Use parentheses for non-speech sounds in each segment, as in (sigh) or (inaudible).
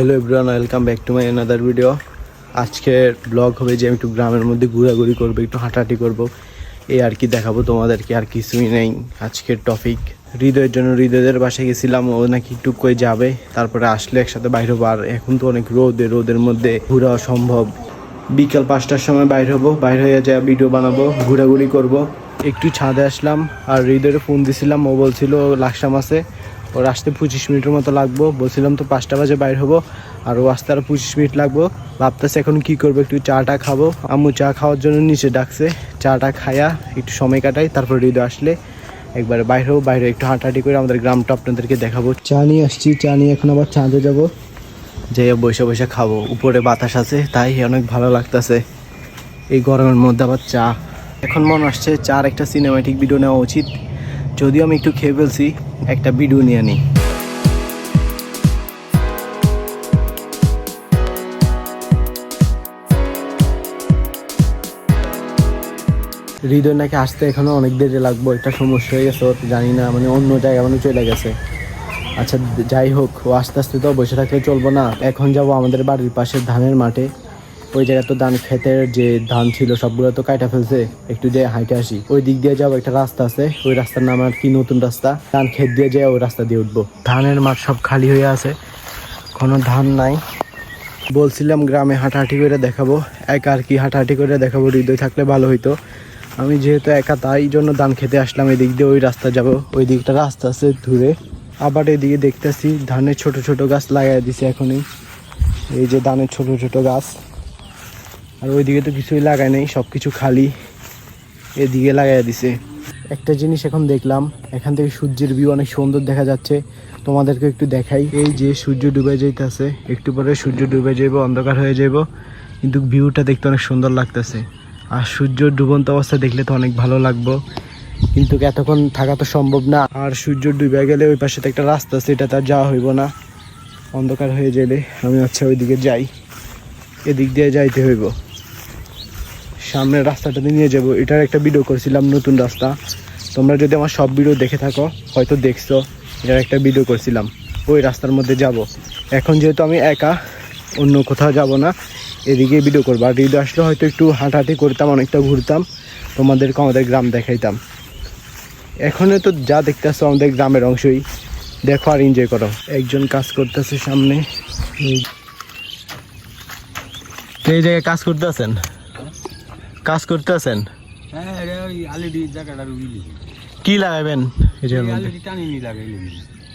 Hello everyone welcome back to my another video আজকের blog হবে যে আমি একটু গ্রামের মধ্যে ঘোরাঘুরি করব, একটু হাঁটাহাঁটি করব। এই আর কি দেখাবো তোমাদেরকে, আর কিছুই নেই। আজকের টপিক হৃদয়ের জন্য হৃদয়ের বাসায় গেছিলাম, ও নাকি টুক করে যাবে, তারপরে আসলে একসাথে বাইরে হব, আর এখন তো অনেক রোদে, রোদের মধ্যে ঘোরা সম্ভব। বিকাল পাঁচটার সময় বাইর হব, বাইরে হয়ে যায় ভিডিও বানাবো, ঘোরাঘুরি করব। একটু ছাদে আসলাম, আর হৃদয়ের ফোন দিছিলাম, ও বলছিল, লাকসাম আছে। ওর আসতে পঁচিশ মিনিটের মতো লাগবো। বলছিলাম তো পাঁচটা বাজে বাইর হব। আর ও আসতে আরও পঁচিশ মিনিট লাগবো। ভাবতেছে এখন কি করব, একটু চাটা খাব। আম্মু চা খাওয়ার জন্য নিচে ডাকছে। চাটা খায়া একটু সময় কাটাই, তারপর হৃদয় আসলে একবারে বাইরে হব। বাইরে একটু হাঁটাহাঁটি করে আমাদের গ্রামটা আপনাদেরকে দেখাবো। চা নিয়ে আসছি, চা নিয়ে এখন আবার চাঁদে যাব। যাইয়া বসে বসে খাব। উপরে বাতাস আছে, তাই অনেক ভালো লাগতেছে। এই গরমের মধ্যে আবার চা। এখন মনে আসছে, চার একটা সিনেমাটিক ভিডিও নেওয়া উচিত। যদিও আমি একটু খেয়ে ফেলছি। একটা ভিডিও নিয়ে নিই হৃদয় নাকি আসতে এখনও অনেক দেরি লাগবো, একটা সমস্যা হয়ে গেছে জানি না মানে অন্য জায়গা মানে চলে গেছে। আচ্ছা যাই হোক, ও আস্তে আস্তে তো বসে থাকলে চলবো না। এখন যাব আমাদের বাড়ির পাশে ধানের মাঠে। ওই জায়গায় তো ধান ক্ষেতের যে ধান ছিল, সবগুলো তো কাটা ফেলছে। একটু যে হাইটে আসি। ওই দিক দিয়ে যাব একটা রাস্তা আছে। ওই রাস্তার নাম আর কি নতুন রাস্তা। ধান ক্ষেত দিয়ে যায় ওই রাস্তা দিয়ে উঠবো। ধানের মাঠ সব খালি হয়ে আছে। কোনো ধান নাই। বলছিলাম গ্রামে হাঁটাহাঁটি করে দেখাবো। একা আর কি হাঁটাহাঁটি করে দেখাবো? হৃদয় থাকলে ভালো হইতো। আমি যেহেতু একা, তাই জন্য ধান খেতে আসলাম। এই দিক দিয়ে ওই রাস্তা যাব। ওই দিকটা রাস্তা আছে দূরে আবার এদিকে দেখতেছি ধানের ছোট ছোট গাছ লাগাই দিছে এখনই। এই যে ধানের ছোট ছোট গাছ। আর ওইদিকে তো কিছুই লাগায় নেই সব কিছু খালি এদিকে লাগাই দিছে। একটা জিনিস এখন দেখলাম, এখান থেকে সূর্যের ভিউ অনেক সুন্দর দেখা যাচ্ছে। তোমাদেরকে একটু দেখাই। এই যে সূর্য ডুবে যাইতেছে, একটু পরে সূর্য ডুবে যাইব, অন্ধকার হয়ে যাইব, কিন্তু ভিউটা দেখতে অনেক সুন্দর লাগতেছে। আর সূর্য ডুবন্ত অবস্থা দেখলে তো অনেক ভালো লাগবো। কিন্তু এতক্ষণ থাকা তো সম্ভব না। আর সূর্য ডুবে গেলে ওই পাশে তো একটা রাস্তা আছে, এটা তার যাওয়া হইব না। অন্ধকার হয়ে গেলে আমি আচ্ছা ওইদিকে যাই। এদিক দিয়ে যাইতে হইব। সামনের রাস্তাটা দিয়ে নিয়ে যাব। এটার একটা ভিডিও করছিলাম, নতুন রাস্তা। তোমরা যদি আমার সব ভিডিও দেখে থাকো, হয়তো দেখছ, এটার একটা ভিডিও করছিলাম। ওই রাস্তার মধ্যে যাব। এখন যেহেতু আমি একা, অন্য কোথাও যাব না, এদিকে ভিডিও করব। আর হৃদয় আসলে হয়তো একটু হাঁটাহাঁটি করতাম, অনেকটা ঘুরতাম। তোমাদেরকে আমাদের গ্রাম দেখাইতাম। এখনও তো যা দেখতেছো, আমাদের গ্রামের অংশই। দেখো আর এনজয় করো। একজন কাজ করতেছে সামনে। এই জায়গায় কাজ করতেছেন? কাজ করতেছেন? হ্যাঁ এটা ওই কি লাগাবেন? এই মধ্যে আলিডি টানি নি লাগাইলেন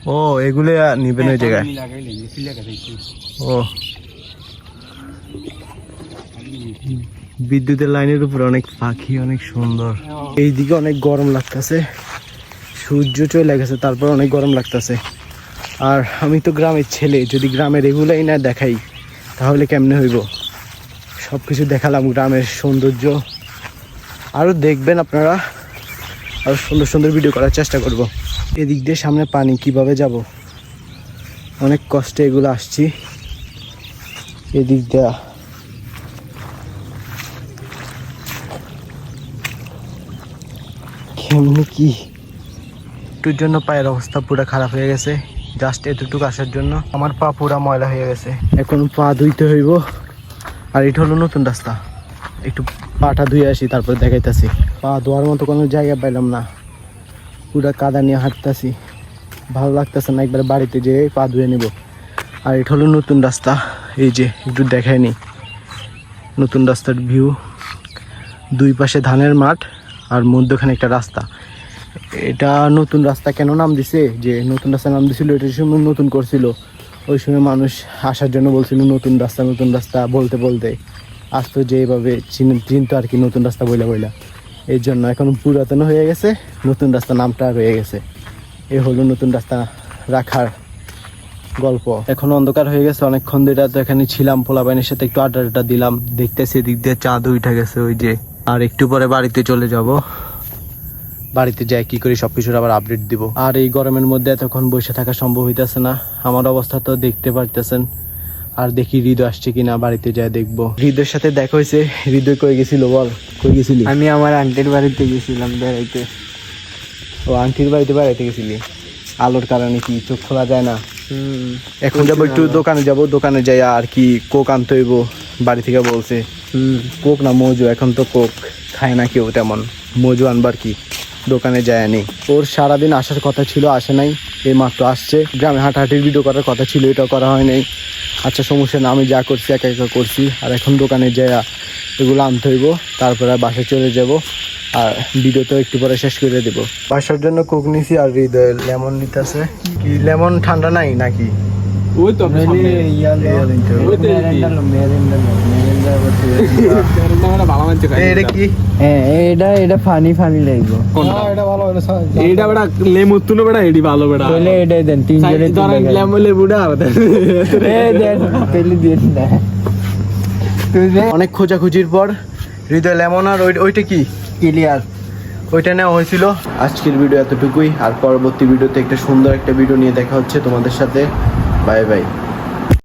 ও এগুলো নিবেন ওই জায়গায়? লাগাইলেন সিলে কাটাইছি ও। বিদ্যুতের লাইনের উপরে অনেক পাখি অনেক সুন্দর। এইদিকে অনেক গরম লাগতেছে। সূর্য চলে গেছে তারপর অনেক গরম লাগতেছে। আর আমি তো গ্রামের ছেলে যদি গ্রামের এগুলাই না দেখাই তাহলে কেমনে হইব? সব কিছু দেখালাম গ্রামের সৌন্দর্য। আরও দেখবেন আপনারা। আরও সুন্দর সুন্দর ভিডিও করার চেষ্টা করব। এদিক দিয়ে সামনে পানি কীভাবে যাব? অনেক কষ্টে এগুলো আসছি। এদিক দেয়া। কেমনি কি? একটুর জন্য পায়ের অবস্থা পুরো খারাপ হয়ে গেছে। জাস্ট এতটুকু আসার জন্য। আমার পা পুরা ময়লা হয়ে গেছে। এখন পা ধুইতে হইব। আর এটা হলো নতুন রাস্তা। একটু পাটা ধুয়ে আসি, তারপর দেখাইতেছি। পা ধোয়ার মতো কোনো জায়গা পাইলাম না। পুরা কাদা নিয়ে হাঁটতেছি। ভালো লাগতেছে না একবার বাড়িতে যেয়ে পা ধুয়ে নিব। আর এটা হলো নতুন রাস্তা। এই যে, একটু দেখায়নি নতুন রাস্তার ভিউ। দুই পাশে ধানের মাঠ আর মধ্যখানে একটা রাস্তা। এটা নতুন রাস্তা কেন নাম দিছে? যে নতুন রাস্তা নাম দিছিল, এটা নতুন করছিল। ওই সময় মানুষ আসার জন্য বলছিল, নতুন রাস্তা নতুন রাস্তা, বলতে বলতে আসতো যে এইভাবে চিন- চিনতো আর কি, নতুন রাস্তা বইলা বইলা। এই জন্য এখন পুরাতন হয়ে গেছে, নতুন রাস্তা নামটা রয়ে গেছে। এ হলো নতুন রাস্তা রাখার গল্প। এখন অন্ধকার হয়ে গেছে, অনেকক্ষণ ধরে তো এখানে ছিলাম পোলা বাইনের সাথে একটু আড্ডা দিলাম। দেখতেছি এদিক দিয়ে চাঁদ উঠে গেছে ওই যে। আর একটু পরে বাড়িতে চলে যাব। বাড়িতে যাই কি করি সবকিছুর আবার আপডেট দিব। আর এই গরমের মধ্যে এতক্ষণ বসে থাকা সম্ভব হইতেছে না। আমার অবস্থা তো দেখতে পারতেছেন। আর দেখি হৃদয় আসছে কিনা বাড়িতে যাই দেখব। হৃদয়ের সাথে দেখা হয়েছে। হৃদয় কই গেছিল বল? কই গেছিলি? আমি আমার আন্টির বাড়িতে গেছিলাম বেড়াইতে। ও আন্টির বাড়িতে বেড়াইতে গেছিলি? আলোর কারণে কি চোখ খোলা যায় না? এখন যাব একটু দোকানে যাব দোকানে যাই আর কি কোক আনতে হইব বাড়ি থেকে বলছে। কোক না মজু এখন তো কোক। খায় না কেউ তেমন। মজু আনবার কি? দোকানে যায় আনি ওর সারাদিন আসার কথা ছিল, আসে নাই এই মাত্র আসছে। গ্রামে হাঁটাহাঁটির ভিডিও করার কথা ছিল এটা করা হয় নাই। আচ্ছা সমস্যা না আমি যা করছি, একা একা করছি। আর এখন দোকানে যায় এগুলো আনতে হইব, তারপরে বাসায় চলে যাব। আর ভিডিও তো একটু পরে শেষ করে দেবো। বাসার জন্য কোক নিছি আর হৃদয় লেমন নিতেছে। কি লেমন ঠান্ডা নাই নাকি? ওই তো আপনার সামনে। ওই তো এই কি? (laughs) ভালো মানছে এ, এটা হ্যাঁ এটা এটা ফানি ফানি লাগবে। এইটা বেটা লেমু তুনো বেটা এডি ভালো বেটা তাহলে এটাই দেন তিনজনে ধরেন লেমু লেবুটা এই দেন। পেলে দিয়ে না অনেক খোঁজাখুঁজির পর হৃদয় লেমন আর ওইটা কি? ক্লিয়ার। ওইটা নেওয়া হয়েছিল। আজকের ভিডিও এতটুকুই। আর পরবর্তী ভিডিওতে একটা সুন্দর একটা ভিডিও নিয়ে দেখা হচ্ছে তোমাদের সাথে। Bye bye